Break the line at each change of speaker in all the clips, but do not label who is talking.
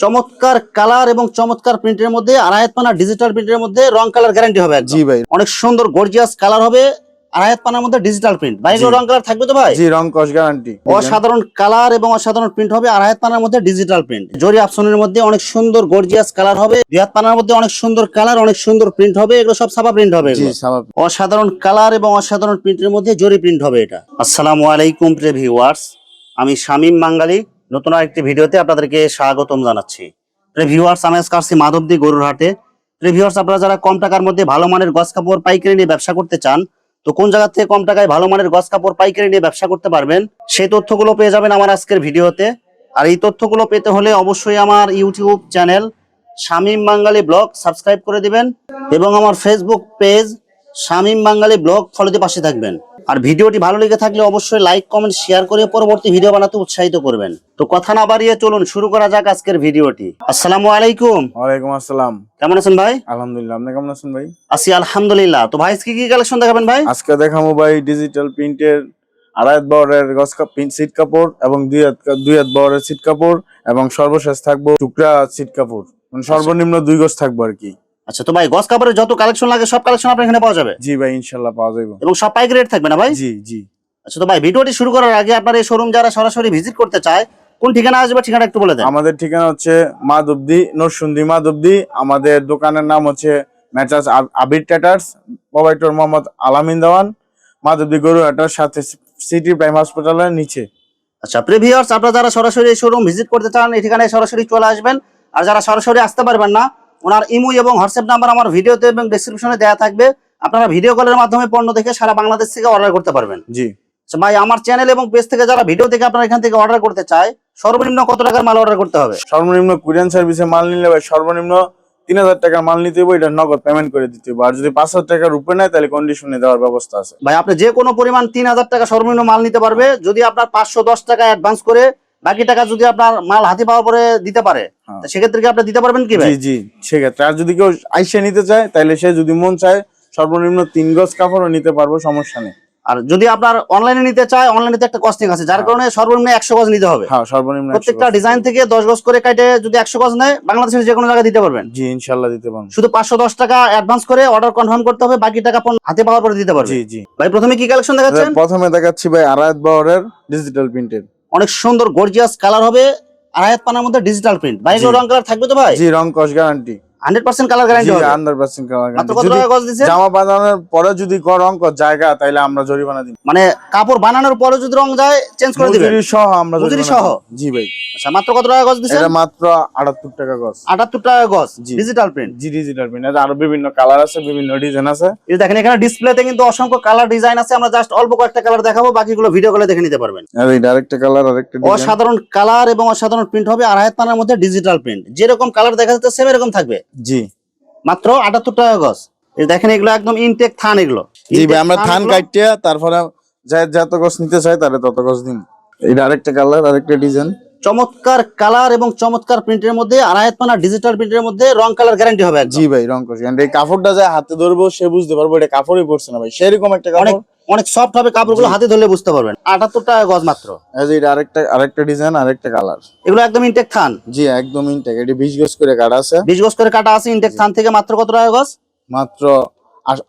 চমৎকার কালার এবং চমৎকার প্রিন্টের মধ্যে আড়াইহাত পানা ডিজিটাল প্রিন্টের মধ্যে রং কালার গ্যারান্টি হবে
জি ভাই।
অনেক সুন্দর গর্জিয়াস কালার হবে আড়াইহাত পানার মধ্যে ডিজিটাল প্রিন্ট ভাই রং কালার থাকবে তো ভাই?
জি রং কস গ্যারান্টি
অসাধারণ কালার এবং অসাধারণ প্রিন্ট হবে আড়াইহাত পানার মধ্যে ডিজিটাল প্রিন্ট জরি অপশনের মধ্যে অনেক সুন্দর গর্জিয়াস কালার হবে দুই হাত পানার মধ্যে অনেক সুন্দর কালার অনেক সুন্দর প্রিন্ট হবে এগুলো সব সাবা প্রিন্ট হবে। অসাধারণ কালার এবং অসাধারণ প্রিন্টের মধ্যে জরি প্রিন্ট হবে এটা। আসসালামু আলাইকুম প্রিয় ভিউয়ার্স আমি শামীম বাঙ্গালি নতুন আরেকটি ভিডিওতে আপনাদেরকে স্বাগতম জানাচ্ছি। প্রিয় ভিউয়ার্স আমি আজকে আসছি মাধবদী গরুর হাটে। প্রিয় ভিউয়ার্স আপনারা যারা কম টাকার মধ্যে ভালো মানের গস কাপড়, পাইকারি নিয়ে ব্যবসা করতে চান, তো কোন জায়গা থেকে কম টাকায় ভালো মানের গস কাপড়, পাইকারি নিয়ে ব্যবসা করতে পারবেন, সেই তথ্যগুলো পেয়ে যাবেন আমার আজকের ভিডিওতে। আর এই তথ্যগুলো পেতে হলে অবশ্যই আমার YouTube channel Shamim Bangali vlog subscribe করে দিবেন এবং আমার Facebook page Shamim Bangali vlog ফলোতে পাশে থাকবেন। আর ভিডিওটি ভালো লেগে থাকলে অবশ্যই লাইক কমেন্ট শেয়ার করে পরবর্তী ভিডিও বানাতে উৎসাহিত করবেন। তো কথা না বাড়িয়ে চলুন শুরু করা যাক আজকের ভিডিওটি। আসসালামু আলাইকুম।
ওয়ালাইকুম আসসালাম।
কেমন আছেন ভাই?
আলহামদুলিল্লাহ আপনি কেমন আছেন ভাই?
আছি আলহামদুলিল্লাহ। তো ভাই কি কি কালেকশন দেখাবেন ভাই?
আজকে দেখাবো ভাই ডিজিটাল প্রিন্টের আড়াই বরের গস সিট কাপড় এবং দুই হাত দুই হাত বরের সিট কাপড় এবং সর্বশেষ থাকব টুকরা সিট কাপড়। মানে সর্বনিম্ন দুই গজ থাকব আর কি।
আচ্ছা তো ভাই গস কাপড়ের যত কালেকশন লাগে সব কালেকশন আপনার এখানে পাওয়া যাবে?
জি ভাই ইনশাল্লাহ পাওয়া যাবে
এবং সব পাইকারি রেট থাকবে না ভাই?
জি জি।
আচ্ছা তো ভাই ভিডিওটি শুরু করার আগে আপনার এই শোরুম যারা সরাসরি ভিজিট করতে চায় কোন ঠিকানা আসবে ঠিকানা একটু বলে দেন।
আমাদের ঠিকানা হচ্ছে মাধবদি নরসুন্দি মাধবদি। আমাদের দোকানের নাম হচ্ছে ম্যাচাস আবির ট্যাটার্স প্রোভাইডর মোহাম্মদ আলামিন দেওয়ান। মাধবদি গরুহাটার সাথে সিটি প্রাইম হসপিটালের নিচে।
আচ্ছা প্রিভিয়ার্স আপনারা যারা সরাসরি এই শোরুম ভিজিট করতে চান এই ঠিকানায় সরাসরি চলে আসবেন। আর যারা সরাসরি আসতে পারবেন না ওনার ইমো এবং হোয়াটসঅ্যাপ নাম্বার আমার ভিডিওতে এবং ডেসক্রিপশনে দেওয়া থাকবে। আপনারা ভিডিও কলের মাধ্যমে পণ্য দেখে সারা বাংলাদেশ থেকে অর্ডার করতে পারবেন।
জি।
ভাই আমার চ্যানেল এবং পেজ থেকে যারা ভিডিও দেখে আপনারা এখান থেকে অর্ডার করতে চায় সর্বনিম্ন কত টাকার মাল অর্ডার করতে হবে?
সর্বনিম্ন কুরিয়ান সার্ভিসে মাল নিলে ভাই সর্বনিম্ন তিন হাজার টাকার মাল নিতে হবে এটা নগদ পেমেন্ট করে দিতে হবে আর যদি পাঁচ হাজার টাকার উপরে নেয় তাহলে কন্ডিশনে দেওয়ার ব্যবস্থা আছে।
ভাই আপনি যে কোনো পরিমাণ তিন হাজার টাকা সর্বনিম্ন মাল নিতে পারবে। যদি আপনার পাঁচশো দশ টাকা অ্যাডভান্স করে বাকি টাকা যদি আপনার মাল হাতে পাওয়ার পরে দিতে পারে
হ্যাঁ।
সেক্ষেত্রে কি আপনি দিতে পারবেন কি ভাই?
জি জি সেক্ষেত্রে। আর যদি কেউ আইসে নিতে চায় তাহলে সে যদি মন চায় সর্বনিম্ন তিন গজ কাপড়ও নিতে পারব সমস্যা নেই।
আর যদি আপনার অনলাইনে নিতে চায় অনলাইনে একটা কস্টিং আছে যার কারণে সর্বনিম্ন একশো গজ নিতে হবে।
হ্যাঁ সর্বনিম্ন
প্রত্যেকটা ডিজাইন থেকে দশ গজ করে কাটে যদি একশো গজ নেয় বাংলাদেশের যে কোনো জায়গায় দিতে পারবেন।
জি ইনশাল্লাহ দিতে পারবেন
শুধু পাঁচশো দশ টাকা অ্যাডভান্স করে অর্ডার কনফার্ম করতে হবে বাকি টাকা পণ্য হাতে পাওয়ার পরে দিতে পারবে
জি জি।
ভাই প্রথমে কি কালেকশন দেখাচ্ছেন?
প্রথমে দেখাচ্ছি ভাই আড়াইত বাওয়ারের ডিজিটাল প্রিন্টের
অনেক সুন্দর গর্জিয়াস কালার হবে। আড়াইহাত পানার মধ্যে ডিজিটাল প্রিন্ট
বাইরে
রং কালার থাকবে তো ভাই?
জি রং কস guarantee
hundred percent colour guarantee হবে।
হান্ড্রেড পার্সেন্ট কালার গ্যারান্টি
কত টাকা গজ দিচ্ছে
জামা বানানোর পরে যদি ক রং কর জায়গা তাইলে আমরা জরিমানা দিই
মানে কাপড় বানানোর পরে যদি রং যায় চেঞ্জ করে দিবেন।
মজুরি সহ আমরা
মজুরি সহ?
জি ভাই।
আচ্ছা মাত্র কত টাকা গজ
এটা মাত্র আটাত্তর টাকা গজ।
আটাত্তর টাকা গজ ডিজিটাল প্রিন্ট
জি ডিজিটাল প্রিন্ট আরও বিভিন্ন কালার আছে বিভিন্ন ডিজাইন আছে।
এই দেখেন এখানে ডিসপ্লেতে কিন্তু অসংখ্য কালার ডিজাইন আছে। আমরা জাস্ট অল্প কয়েকটা কালার দেখাবো বাকিগুলো ভিডিও কলে দেখে নিতে পারবেন।
আর এই আরেকটা কালার আরেকটা ডিজাইন
অসাধারণ কালার এবং অসাধারণ প্রিন্ট হবে আড়াই পানার মধ্যে ডিজিটাল প্রিন্ট যেরকম কালার দেখা যাচ্ছে সেম এরকম থাকবে।
জি।
মাত্র আটাত্তর টাকা গজ। এই দেখেন এগুলো একদম ইনটেক থান এগুলো।
জি ভাই আমরা থান কাটিয়া তারপরে যত গছ নিতে চাই তারে তত গছ দিন। এটা আরেকটা কালার আরেকটা ডিজাইন
চমৎকার কালার এবং চমৎকার প্রিন্টের মধ্যে আড়াই পানা ডিজিটাল প্রিন্টের মধ্যে রং কালার গ্যারান্টি হবে
জি ভাই রং কষ এই কাপড়টা যায় হাতে ধরবো সে বুঝতে পারব এটা কাপড়ই পড়ছে না ভাই। সেরকম একটা
অনেক
কাপড়।
অনেক সফট হবে কাপড়গুলো। হাতে ধরলে বুঝতে পারবেন। আটাত্তর টাকা গজ মাত্র।
এই যে এটা আরেকটা আরেকটা ডিজাইন আরেকটা কালার
এগুলো একদম ইনটেক থান?
জি একদম ইনটেক এটি বিশ গজ করে কাটা আছে।
বিশ গজ করে কাটা আছে ইনটেক থান থেকে মাত্র কত টাকা গজ?
মাত্র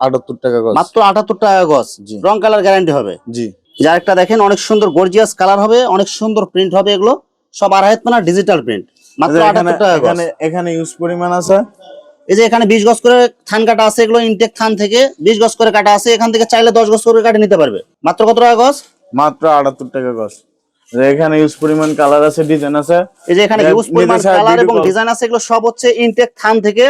আটাত্তর টাকা গজ।
মাত্র আটাত্তর টাকা গজ।
জি।
রং কালার গ্যারান্টি হবে।
জি।
যার একটা দেখেন অনেক সুন্দর গর্জিয়াস কালার হবে অনেক সুন্দর প্রিন্ট হবে এগুলো। সব আড়াই পানা ডিজিটাল প্রিন্ট মাত্র আটাত্তর টাকা গজ।
এখানে এখানে ইউজ পরিমাণ আছে।
এই যে এখানে বিশ গজ করে থান কাটা আছে এগুলো ইনটেক থান থেকে বিশ গজ করে কাটা আছে এখান থেকে চাইলে দশ গজ করে কাটে নিতে পারবে। মাত্র কত টাকা গজ?
মাত্র আটাত্তর টাকা গজ। যে এখানে ইউজ পরিমাণ কালার আছে ডিজাইন আছে
এই যে এখানে ইউজ পরিমাণ কালার এবং ডিজাইন আছে এগুলো সব হচ্ছে ইনটেক থান থেকে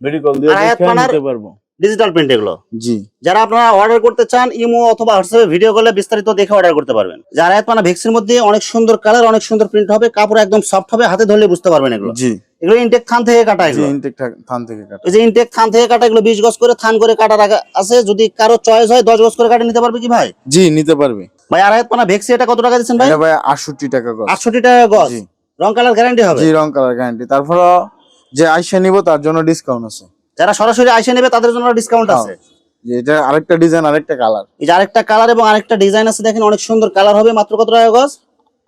ভিডিও কল দিয়ে পারব।
ডিজিটাল প্রিন্ট এগুলো।
জি।
যারা আপনারা অর্ডার করতে চান ইমো অথবা হোয়াটসঅ্যাপে ভিডিও কলে বিস্তারিত দেখে অর্ডার করতে পারবেন। যারা পানা ভেক্সির মধ্যে অনেক সুন্দর কালার অনেক সুন্দর প্রিন্ট হবে কাপড় একদম সফট হবে হাতে ধরলে বুঝতে পারবেন এগুলো।
জি।
এগুলো ইনটেক থান থেকে কাটা এগুলো।
ইনটেক থান থেকে কাটা।
এই যে ইনটেক থান থেকে কাটা এগুলো বিশ গজ করে থান করে কাটা রাখা আছে যদি কারও চয়েস হয় দশ গজ করে কাটে নিতে পারবে কি ভাই?
জি নিতে পারবে।
ভাই আড়াই পানা ভেক্সি এটা কত টাকা দিচ্ছেন ভাই?
ভাই আটষট্টি টাকা গজ।
আটষট্টি টাকা গজ। রং কালার গ্যারান্টি হবে?
জি রং কালার গ্যারান্টি তারপর যে আইসা নিব তার জন্য ডিসকাউন্ট আছে।
যারা সরাসরি আইসে নেবে তাদের জন্য ডিসকাউন্ট আছে।
এটা আরেকটা ডিজাইন আরেকটা কালার
এই যে আরেকটা কালার এবং আরেকটা ডিজাইন আছে দেখেন অনেক সুন্দর কালার হবে মাত্র কত টাকা গজ?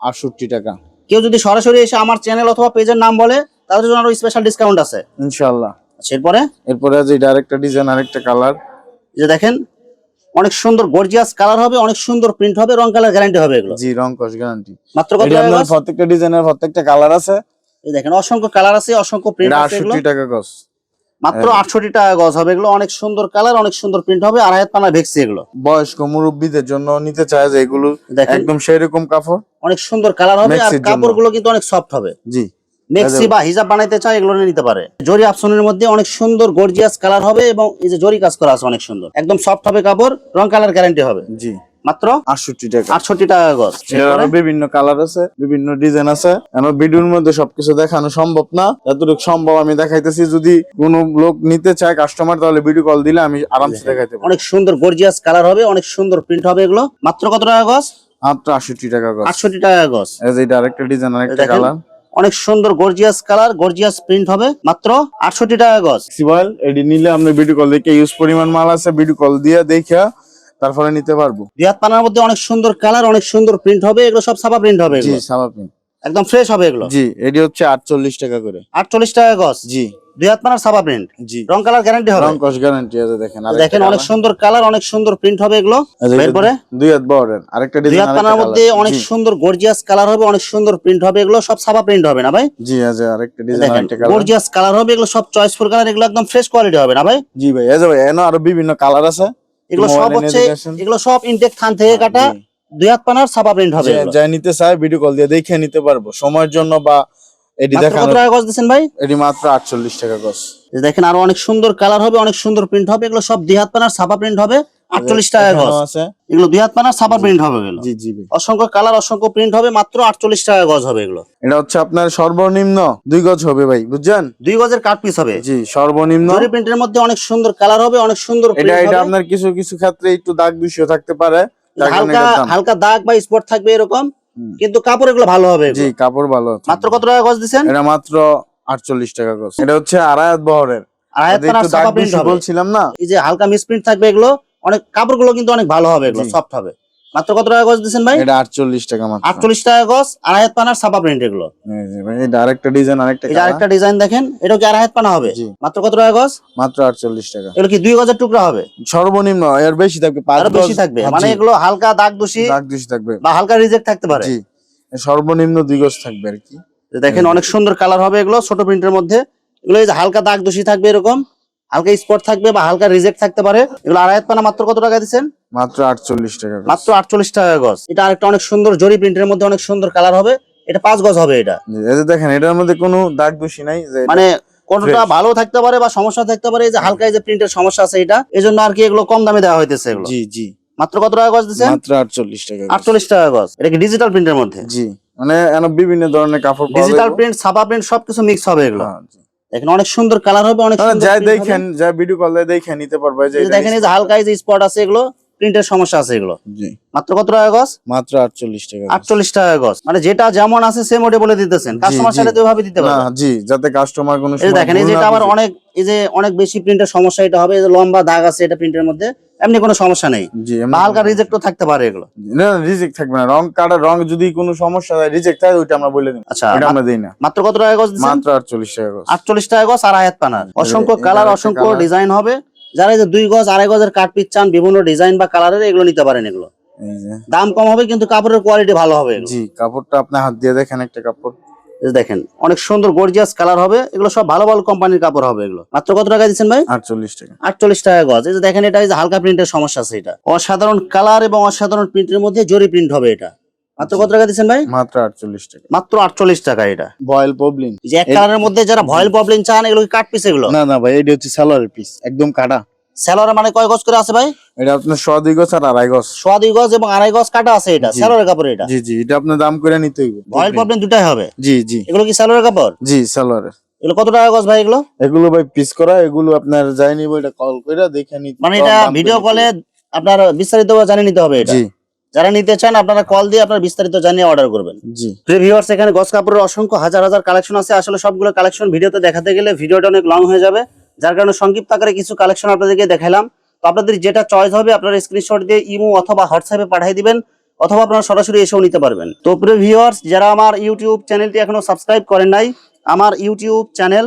আটষট্টি টাকা।
কেউ যদি সরাসরি এসে আমার চ্যানেল অথবা পেজের নাম বলে তাদের জন্য আরও স্পেশাল ডিসকাউন্ট আছে।
ইনশাল্লাহ
আচ্ছা এরপরে?
এরপরে আছে এটা আরেকটা ডিজাইন আরেকটা কালার
যে দেখেন অনেক সুন্দর গর্জিয়াস কালার হবে অনেক সুন্দর প্রিন্ট হবে রং কালার গ্যারান্টি হবে এগুলো।
জি রং কস গ্যারান্টি
মাত্র কত টাকা?
প্রত্যেকটা ডিজাইনের প্রত্যেকটা কালার আছে।
এই দেখেন অসংখ্য কালার আছে অসংখ্য প্রিন্ট আছে এগুলো।
আটষট্টি টাকা গজ
মাত্র আটষট্টি টাকা গজ হবে। এগুলো অনেক সুন্দর কালার অনেক সুন্দর প্রিন্ট হবে। আর হায়াত পানা ভেক্সি এগুলো।
বয়স্ক মুরব্বীদের জন্য নিতে চায় যে এগুলো একদম সেই রকম কাপড়।
অনেক সুন্দর কালার হবে আর। কাপড়গুলো কিন্তু অনেক সফট হবে।
জি।
মেক্সি বা হিজাব বানাইতে চায় এগুলো নিতে পারে। জরি আপসনের মধ্যে অনেক সুন্দর গর্জিয়াস কালার হবে এবং এই যে জরি কাজ করা আছে অনেক সুন্দর। একদম সফট হবে কাপড় রং কালার গ্যারান্টি হবে।
জি।
মাত্র
আটষট্টি টাকা।
আটষট্টি টাকা গজ।
বিভিন্ন কালার আছে বিভিন্ন ডিজাইন আছে। আমার ভিডিওর মধ্যে সবকিছু দেখানো সম্ভব না। যতটুকু সম্ভব আমি দেখাইতেছি যদি কোনো লোক নিতে চায় কাস্টমার তাহলে ভিডিও কল দিলে আমি আরামসে দেখাইতে
অনেক সুন্দর গর্জিয়াস কালার হবে অনেক সুন্দর প্রিন্ট হবে এগুলো। মাত্র কত টাকা গজ?
মাত্র আটষট্টি টাকা গজ।
আটষট্টি টাকা গজ।
এই যে এটা আরেকটা ডিজাইন আরেকটা কালার
অনেক সুন্দর গর্জিয়াস কালার গর্জিয়াস প্রিন্ট হবে। মাত্র আটষট্টি টাকা গজ।
সিবয়েল এডি নিলে আপনি ভিডিও কল দেখে ইউজ পরিমাণ মাল আছে ভিডিও কল দিয়ে দেখা তারপরে নিতে পারব।
দুই হাত পানার মধ্যে অনেক সুন্দর কালার অনেক সুন্দর প্রিন্ট হবে এগুলো সব ছাপা প্রিন্ট হবে
জি
এগুলো।
সাবাপিন
একদম ফ্রেশ হবে এগুলো।
জি এডি হচ্ছে আটচল্লিশ টাকা করে।
আটচল্লিশ টাকা গজ।
জি।
দুই হাত পানার ছাপা প্রিন্ট
জি।
রং কালার গ্যারান্টি হবে।
রং কস গ্যারান্টি আছে দেখেন আরেকটা
দেখেন অনেক। সুন্দর কালার অনেক সুন্দর প্রিন্ট হবে এগুলো।
এই যে এটা
এরপরে?
দুই হাত বড়ের আরেকটা ডিজাইন
হাত পানার মধ্যে অনেক সুন্দর গর্জিয়াস কালার হবে অনেক সুন্দর প্রিন্ট হবে এগুলো সব ছাপা প্রিন্ট হবে না ভাই
জি আছে আরেকটা ডিজাইন
দেখেন
আরেকটা কালার
গর্জিয়াস কালার হবে এগুলো সব চয়েসফুল কালার এগুলো একদম ফ্রেশ কোয়ালিটি হবে না ভাই
জি ভাই এই যে ভাই এনো আরও বিভিন্ন কালার আছে
এগুলো সব হচ্ছে এগুলো সব ইনটেক থান থেকে কাটা দুই হাত পানার ছাপা প্রিন্ট হবে
যাই নিতে চায় ভিডিও কল দিয়ে দেখে নিতে পারব। সময়ের জন্য বা এডি
দেখেন কত টাকা গজ দিচ্ছেন ভাই?
এটি মাত্র আটচল্লিশ টাকা গজ
দেখেন আরও অনেক সুন্দর কালার হবে অনেক সুন্দর প্রিন্ট হবে। এগুলো সব দুই হাত পানার ছাপা প্রিন্ট হবে। আটচল্লিশ টাকা গজ।
আছে।
এগুলো দুই হাত পানার ছাপা প্রিন্ট হবে এগুলো।
জি জি
অসংখ্য কালার অসংখ্য প্রিন্ট হবে মাত্র আটচল্লিশ টাকা গজ হবে এগুলো।
এটা হচ্ছে আপনার সর্বনিম্ন দুই গজ হবে ভাই বুঝছেন?
দুই গজের কাট পিস হবে।
জি সর্বনিম্ন।
জরি প্রিন্টের মধ্যে অনেক সুন্দর কালার হবে অনেক সুন্দর
এটা এটা আপনার কিছু কিছু ক্ষেত্রে একটু দাগ দূষিত থাকতে পারে।
হালকা হালকা দাগ বা স্পট থাকবে এরকম কিন্তু কাপড় এগুলো ভালো হবে
জি কাপড় ভালো
মাত্র কত টাকা গজ দিচ্ছেন?
এটা মাত্র আটচল্লিশ টাকা গজ। এটা হচ্ছে আড়ায়াত বহরের।
হবে।
বলছিলাম না?
এই যে হালকা মিসপ্রিন্ট থাকবে এগুলো অনেক কাপড়গুলো কিন্তু অনেক ভালো হবে এগুলো সফট হবে। মাত্র কত টাকা গজ দিচ্ছেন ভাই?
এটা আটচল্লিশ টাকা মাত্র।
আটচল্লিশ টাকা গজ আড়াই হাত পানার ছাপা প্রিন্ট এগুলো।
এই যে ভাই, এটা আরেকটা ডিজাইন আরেকটা colour।
আরেকটা ডিজাইন দেখেন এটা কি আড়াই হাত পানা হবে। মাত্র কত টাকা গজ?
মাত্র আটচল্লিশ টাকা।
এগুলো কি দুই গজের টুকরা হবে?
সর্বনিম্ন এর বেশি থাকবে পাঁচ
আরও বেশি থাকবে। মানে এগুলো হালকা দাগ দোষী
দাগ দূষি থাকবে।
বা হালকা রিজেক্ট থাকতে পারে।
জি। সর্বনিম্ন দুই গজ থাকবে আর কি।
দেখেন অনেক সুন্দর কালার হবে এগুলো ছোট প্রিন্টের মধ্যে। এগুলো এই যে হালকা দাগ দোষী থাকবে এরকম। হালকা স্পট থাকবে বা হালকা রিজেক্ট থাকতে পারে। এগুলো আড়াই পানা মাত্র কত টাকা দিচ্ছেন?
মাত্র আটচল্লিশ টাকা।
মাত্র আটচল্লিশ টাকা গজ এটা আরেকটা অনেক সুন্দর জরি প্রিন্টের মধ্যে অনেক সুন্দর কালার হবে। এটা পাঁচ গজ হবে এটা।
দেখেন এটার মধ্যে কোনো দাগ দূষি নাই
মানে কোনটা ভালো থাকতে পারে বা সমস্যা থাকতে পারে এই যে হালকা এই যে প্রিন্টের সমস্যা আছে এটা এই জন্য আর কি এগুলো কম দামে দেওয়া হইতেছে এগুলো।
জি জি।
মাত্র কত টাকা গজ দিচ্ছেন?
মাত্র আটচল্লিশ টাকা।
আটচল্লিশ টাকা গজ এটা কি ডিজিটাল প্রিন্টের মধ্যে?
জি মানে বিভিন্ন ধরনের কাপড়
ডিজিটাল প্রিন্ট ছাপা প্রিন্ট সবকিছু মিক্স হবে এগুলো।
হ্যাঁ।
দেখেন অনেক সুন্দর কালার হবে অনেক
যাই দেখেন যা ভিডিও কল দেখে নিতে পারবে
দেখেন এই যে হালকা এই যে স্পট আছে এগুলো। প্রিন্টের সমস্যা আছে এগুলো?
জি।
মাত্র কত টাকা গজ?
মাত্র আটচল্লিশ টাকা।
আটচল্লিশ টাকা গজ। মানে যেটা যেমন আছে সেম ওটা বলে দিতেছেন। কাস্টমার তো ওইভাবে দিতে
না
পারবে
জি যাতে কাস্টমার কোনো
দেখেন এই
ভুল
যে
না
এটা আবার অনেক এই যে অনেক বেশি প্রিন্টের সমস্যা এটা হবে। লম্বা দাগ আছে এটা প্রিন্টের মধ্যে এমনি কোনো সমস্যা নেই। হালকা রিজেক্টও থাকতে পারে এগুলো।
না রিজেক্ট থাকবে না। রং কাটার রং যদি কোনো সমস্যা হয় রিজেক্ট হয় ওইটা আমরা বলে দিই
আচ্ছা
এটা আমরা দিই না।
মাত্র কত টাকা গজ
মাত্র আটচল্লিশ টাকা গজ।
আটচল্লিশ টাকা গজ আর আয়াত পানার। অসংখ্য কালার অসংখ্য ডিজাইন হবে। যারা এই যে দুই গজ আড়াই গজের কাঠ পিস চান বিভিন্ন ডিজাইন বা কালারের এগুলো নিতে পারেন এগুলো। দাম কম হবে কিন্তু কাপড়ের কোয়ালিটি ভালো হবে
জি কাপড়টা আপনি হাত দিয়ে দেখেন একটা কাপড়।
দেখেন অনেক সুন্দর গর্জিয়াস কালার হবে। এগুলো সব ভালো ভালো কোম্পানির কাপড় হবে এগুলো। মাত্র কত টাকা দিচ্ছেন ভাই?
আটচল্লিশ টাকা।
আটচল্লিশ টাকা গজ। এই যে দেখেন এটা যে হালকা প্রিন্টের সমস্যা আছে এটা। অসাধারণ কালার এবং অসাধারণ প্রিন্টের মধ্যে জরি প্রিন্ট হবে এটা। মাত্র কত টাকা দিচ্ছেন ভাই?
মাত্র আটচল্লিশ টাকা।
মাত্র আটচল্লিশ টাকা এটা।
বয়েল পবলিন
যে এক কালারের মধ্যে যারা ভয়েল প্রবলেম চান এগুলো কাট পিস এগুলো?
না না ভাই এটা হচ্ছে সালোয়ারের পিস একদম কাটা।
স্যালোয়ার মানে কয় গজ করে আছে ভাই?
এটা আপনার শ দুই গজ আর আড়াই গজ।
সোয়া দুই গজ এবং আড়াই গজ কাটা আছে এটা
জি।
স্যালোয়ারের কাপড় এটা?
জি জি এটা আপনার দাম করে নিতে হইবে
ভয়েল প্রবলেম দুটাই হবে?
জি জি।
এগুলো কি স্যালোয়ারের কাপড়?
জি সালোয়ারের।
এগুলো কত টাকা গজ ভাই এগুলো?
এগুলো ভাই পিস করা এগুলো আপনার যাই নিব এটা কল করে দেখে নিতে
মানে এটা ভিডিও কলে আপনার বিস্তারিত জানিয়ে নিতে হবে এটা।
জি।
যারা নিতে চান আপনারা কল দিয়ে আপনার বিস্তারিত জানিয়ে অর্ডার করবেন।
জি।
ভিউয়ার্স এখানে গজ কাপড়ের অসংখ্য হাজার হাজার কালেকশন আছে। আসলে সবগুলো কালেকশন ভিডিওতে দেখাতে গেলে ভিডিওটা অনেক লং হয়ে যাবে। যার কারণে সংক্ষিপ্ত আকারে কিছু কালেকশন আপনাদেরকে দেখালাম। তো আপনাদের যেটা চয়েস হবে আপনারা স্ক্রিনশট দিয়ে ইমো অথবা হোয়াটসঅ্যাপে পাঠিয়ে দিবেন অথবা আপনারা সরাসরি এসেও নিতে পারবেন। তো প্রিয় ভিউয়ার্স যারা আমার ইউটিউব চ্যানেলটি এখনও সাবস্ক্রাইব করেন নাই আমার YouTube channel